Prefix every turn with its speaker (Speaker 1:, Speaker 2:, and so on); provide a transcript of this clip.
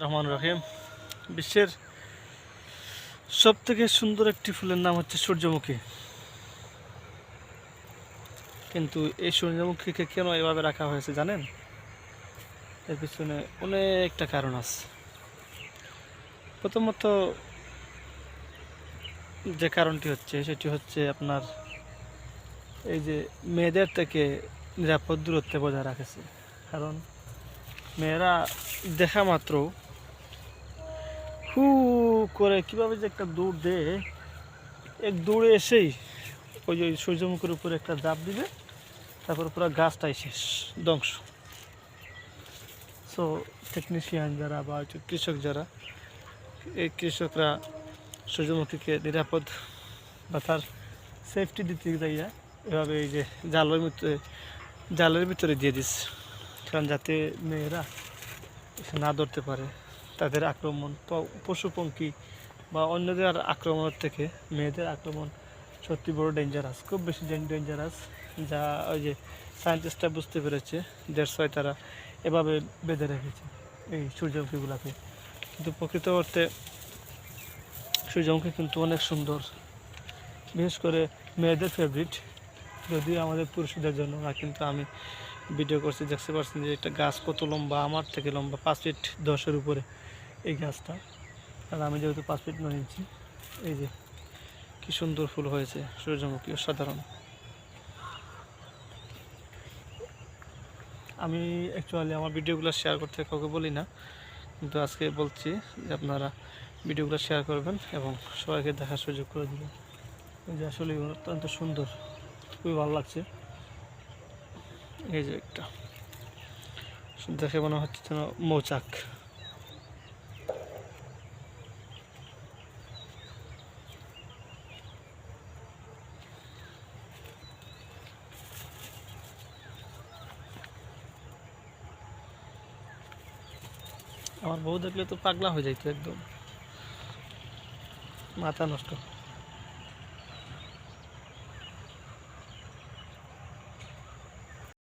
Speaker 1: রহমান রহিম। বিশ্বের সব থেকে সুন্দর একটি ফুলের নাম হচ্ছে সূর্যমুখী। কিন্তু এই সূর্যমুখীকে কেন এভাবে রাখা হয়েছে জানেন? এর পিছনে অনেকটা কারণ আছে। প্রথমত যে কারণটি হচ্ছে, সেটি হচ্ছে আপনার এই যে মেয়েদের থেকে নিরাপদ দূরত্বে বজায় রাখেছে। কারণ মেয়েরা দেখা মাত্র হু করে কীভাবে যে একটা দৌড় দেয় এক দৌড়ে এসেই ওই ওই সূর্যমুখীর উপরে একটা জাপ দিবে, তারপর পুরো গাছটাই শেষ, ধ্বংস। সো টেকনিশিয়ান যারা বা কৃষক যারা, এই কৃষকরা সূর্যমুখীকে নিরাপদ বা তার সেফটি দিতে যাইয়া এভাবে এই যে জালের ভিতরে জালের ভিতরে দিয়ে দিস। কারণ যাতে মেয়েরা না ধরতে পারে। তাদের আক্রমণ পশুপঙ্খী বা অন্যদের আক্রমণের থেকে মেয়েদের আক্রমণ সত্যি বড় ডেঞ্জারাস খুব বেশি ডেঞ্জারাস যা ওই যে সায়েন্টিস্টরা বুঝতে পেরেছে দেড় ছয় তারা এভাবে বেঁধে রেখেছে এই সূর্যমুখীগুলোকে। কিন্তু প্রকৃত অর্থে সূর্যমুখী কিন্তু অনেক সুন্দর। বিশেষ করে মেয়েদের ফেভারিট যদিও আমাদের পুরুষদের জন্য, না, কিন্তু আমি ভিডিও করছি, দেখতে পাচ্ছেন যে একটা গাছ কত লম্বা, আমার থেকে লম্বা, পাঁচ ফিট দশের উপরে। এই গাছটা। আর আমি যেহেতু পাঁচ ফিট নয় ইঞ্চি এই যে কি সুন্দর ফুল হয়েছে, সূর্যমুখী, অসাধারণ। আমি অ্যাকচুয়ালি আমার ভিডিওগুলো শেয়ার করতে কাউকে বলি না, কিন্তু আজকে বলছি যে আপনারা ভিডিওগুলো শেয়ার করবেন এবং সবাইকে দেখার সুযোগ করে দেবেন। এই যে আসলে অত্যন্ত সুন্দর, খুবই ভালো লাগছে। এই যে একটা, দেখে মনে হচ্ছে যেন মৌচাক। আমার বউ দেখলে তো পাগলা হয়ে যাইতো একদম। মাথা নষ্ট।